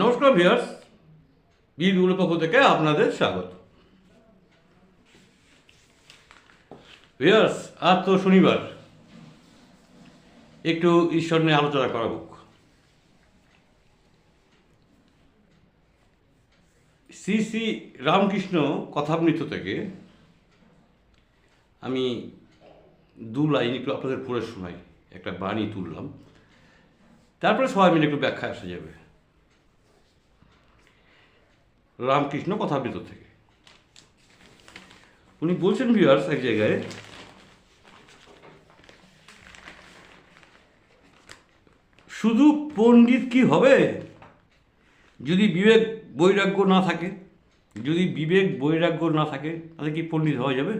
নমস্কার ভিয়ার্স বীরগুলোর পক্ষ থেকে আপনাদের স্বাগত। ভিয়ার্স আজ তো শনিবার। একটু ঈশ্বর নিয়ে আলোচনা করা হোক। শ্রী শ্রী রামকৃষ্ণ কথামৃত থেকে আমি দু লাইন একটু আপনাদের পড়ে শোনাই, একটা বাণী তুললাম। তারপরে সবাই মিলে একটু ব্যাখ্যা আসা যাবে। রামকৃষ্ণ কথামৃত থেকে। উনি বলছেন ভিউয়ার্স এক জায়গায়, শুধু পণ্ডিত কি হবে? যদি বিবেক বৈরাগ্য না থাকে, যদি বিবেক বৈরাগ্য না থাকে, তাহলে কি পণ্ডিত হওয়া যাবে?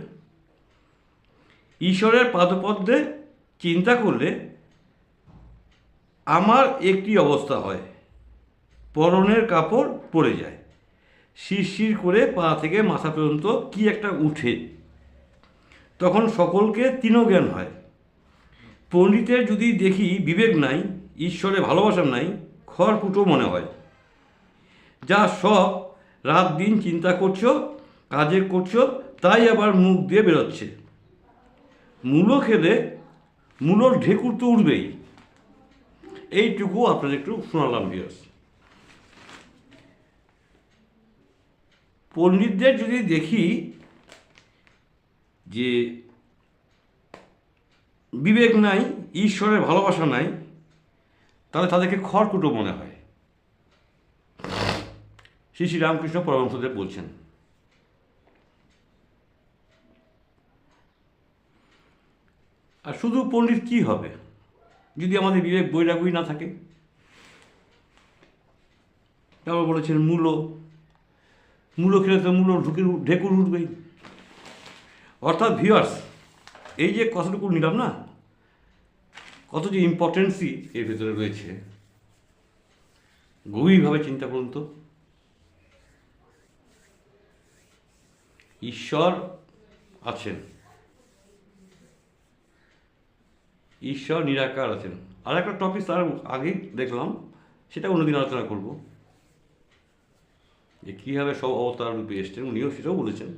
ঈশ্বরের পাদপদ্মে চিন্তা করলে আমার একটি অবস্থা হয়, পরনের কাপড় পরে যায়। শিরশির করে পা থেকে মাথা পর্যন্ত কি একটা উঠে। তখন সকলকে তৃণজ্ঞান হয়। পণ্ডিতের যদি দেখি বিবেক নাই, ঈশ্বরে ভালোবাসা নাই, খড়কুটো মনে হয়। যা সব রাত দিন চিন্তা করছ, কাজে করছ, তাই আবার মুখ দিয়ে বেরোচ্ছে। মূলো খেলে মূলোর ঢেকুর তো উঠবেই। এইটুকু আপনাদের একটু শোনালাম ভিউয়ার্স পণ্ডিতদের যদি দেখি যে বিবেক নাই, ঈশ্বরের ভালোবাসা নাই, তাহলে তাদেরকে খড়কুটো মনে হয়। শ্রী শ্রী রামকৃষ্ণ পরমহংসদেব বলছেন, আর শুধু পণ্ডিত কি হবে যদি আমাদের বিবেক বৈরাগী না থাকে? তারপর বলেছেন, মূলো মূলো খেলে তো মূলো ঢুকে ঢেকুর উঠবেই। অর্থাৎ ভিউয়ার্স এই যে কথাটুকু নিলাম না, কত যে ইম্পর্টেন্সই এর ভেতরে রয়েছে, গভীরভাবে চিন্তা করুন তো। ঈশ্বর আছেন। ঈশ্বর নিরাকার আছেন। আর একটা টপিক তার আগেই দেখলাম, সেটা অন্যদিন আলোচনা করব। যে কীভাবে সব অবতার রূপে এসছেন, উনিও সেটাও বলেছেন।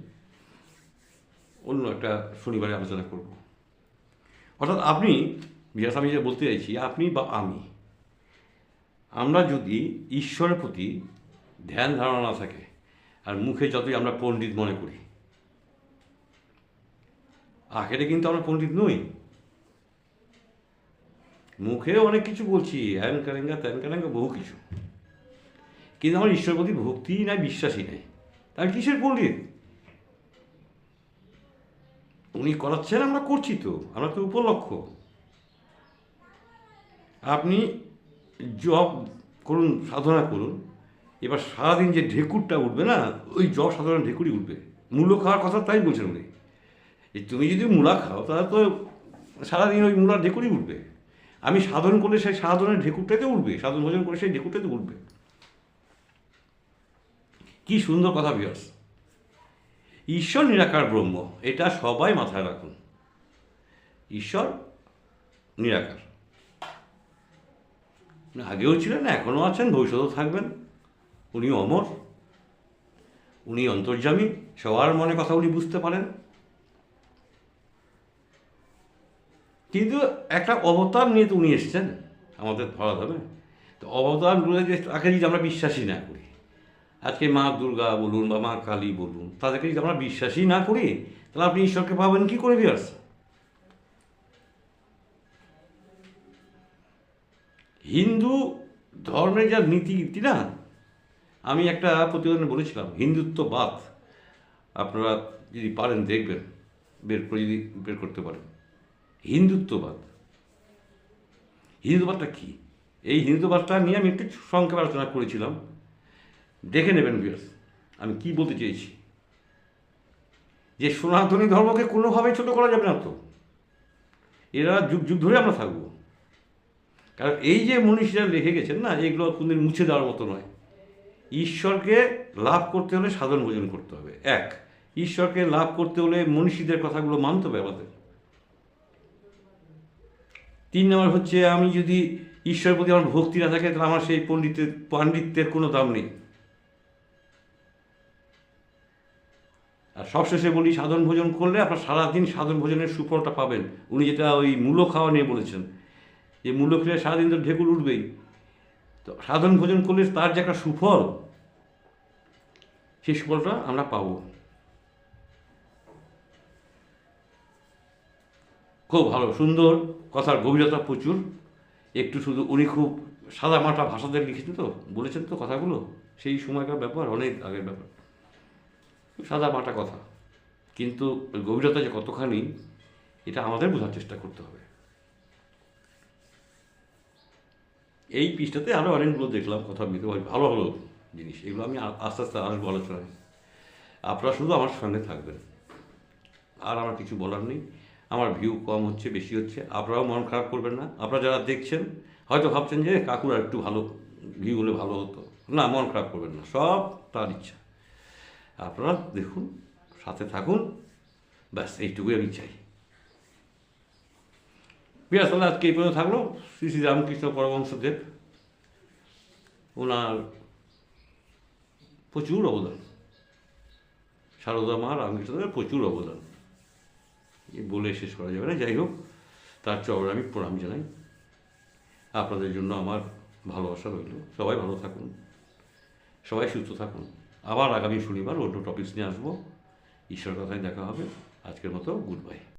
অন্য একটা শনিবারে আলোচনা করব। অর্থাৎ আপনি বিরাস আমি যে বলতে চাইছি, আপনি বা আমি, আমরা যদি ঈশ্বরের প্রতি ধ্যান ধারণা না থাকে, আর মুখে যতই আমরা পণ্ডিত মনে করি, আখেরে কিন্তু আমরা পণ্ডিত নই। মুখে অনেক কিছু বলছি, হ্যান কারেঙ্গা, ত্যান কারেঙ্গা, বহু কিছু। কিন্তু আমার ঈশ্বরের প্রতি ভক্তিই নাই, বিশ্বাসই নেই। তার কিসের পণ্ডিত? উনি করাচ্ছেন, আমরা করছি তো, আমরা তো উপলক্ষ। আপনি জব করুন, সাধনা করুন, এবার সারাদিন যে ঢেকুরটা উঠবে না, ওই জব সাধারণ ঢেকুরই উঠবে। মূল্য খাওয়ার কথা তাই বলছেন উনি। তুমি যদি মূলা খাও, তাহলে তো সারাদিন ওই মূলার ঢেকুরই উঠবে। আমি সাধন করলে সেই সাধনের ঢেকুরটাতে উঠবে, সাধন ভোজন করে সেই ঢেকুরটাতে উঠবে। কি সুন্দর কথা বিয়াস ঈশ্বর নিরাকার ব্রহ্ম, এটা সবাই মাথায় রাখুন। ঈশ্বর নিরাকার। আগেও ছিলেন, এখনও আছেন, ভবিষ্যতেও থাকবেন। উনি অমর। উনি অন্তর্যামী, সবার মনে কথা উনি বুঝতে পারেন। কিন্তু একটা অবতার নিয়ে তো উনি এসছেন আমাদের ধরা হবে। তো অবতারগুলো যে তাকে যদি আমরা বিশ্বাসী না করি আজকে মা দুর্গা বলুন বা মা কালী বলুন, তাদেরকে যদি আমরা বিশ্বাসই না করি, তাহলে আপনি ঈশ্বরকে পাবেন কি করে বিয়ার্স হিন্দু ধর্মের যা নীতি নীতি না, আমি একটা প্রতিবেদনে বলেছিলাম, হিন্দুত্ববাদ, আপনারা যদি পারেন দেখবেন, বের করে যদি বের করতে পারেন। হিন্দুত্ববাদ। হিন্দুত্ববাদটা কী? এই হিন্দুত্ববাদটা নিয়ে আমি একটু সংক্ষেপে আলোচনা করেছিলাম। দেখে নেবেন বিয়ার্স আমি কি বলতে চেয়েছি? যে সনাতনী ধর্মকে কোনোভাবেই ছোট করা যাবে না তো। এরা যুগ যুগ ধরে আমরা থাকব। কারণ এই যে মনীষীরা লিখে গেছেন না এগুলো কোনদিন মুছে দেওয়ার মতো নয়। ঈশ্বরকে লাভ করতে হলে সাধন ভোজন করতে হবে। এক, ঈশ্বরকে লাভ করতে হলে মনীষীদের কথাগুলো মানতে হবে আমাদের। তিন নম্বর হচ্ছে, আমি যদি ঈশ্বরের প্রতি আমার ভক্তি না থাকে, তাহলে আমার সেই পণ্ডিতের, পাণ্ডিত্যের কোনো দাম নেই। সবশেষে বলি, সাধন ভোজন করলে আপনার সারাদিন সাধন ভোজনের সুফলটা পাবেন। উনি যেটা ওই মূলো খাওয়া নিয়ে বলেছেন। যে মূল্য খেলে সারাদিন তো ঢেকুর উঠবেই। তো সাধন ভোজন করলে তার যে একটা সুফল, সেই সুফলটা আমরা পাবো। খুব ভালো, সুন্দর কথার গভীরতা প্রচুর। একটু শুধু উনি খুব সাদা মাটা ভাষাতে লিখেছেন তো, বলেছেন তো কথাগুলো? সেই সময়কার ব্যাপার, অনেক আগের ব্যাপার। সাদা মাটা কথা। কিন্তু গভীরতা যে কতখানি, এটা আমাদের বোঝার চেষ্টা করতে হবে। এই পৃষ্ঠাতে আরও অনেকগুলো দেখলাম, কথা ভালো ভালো জিনিস। এগুলো আমি আস্তে আস্তে আসব আলোচনায় আপনারা শুধু আমার সঙ্গে থাকবেন। আর আমার কিছু বলার নেই। আমার ভিউ কম হচ্ছে, বেশি হচ্ছে। আপনারাও মন খারাপ করবেন না। আপনারা যারা দেখছেন, হয়তো ভাবছেন যে কাকুর একটু ভালো ভিউ হলে ভালো হতো। না, মন খারাপ করবেন না। সব তার ইচ্ছা। আপনারা দেখুন, সাথে থাকুন। ব্যাস, এইটুকুই আমি চাই। বিরাজ তাহলে আজকে এই পর্যন্ত থাকল। শ্রী শ্রী রামকৃষ্ণ পরমহংসদেব ওনার প্রচুর অবদান। সারদা মা রামকৃষ্ণদেবের প্রচুর অবদান। বলে শেষ করা যাবে না। যাই হোক, তার চরণে আমি প্রণাম জানাই। আপনাদের জন্য আমার ভালোবাসা রইল। সবাই ভালো থাকুন। সবাই সুস্থ থাকুন। আবার আগামী শনিবার অন্য টপিক্স নিয়ে আসব। ঈশ্বর কথায় দেখা হবে। আজকের মতো গুড বাই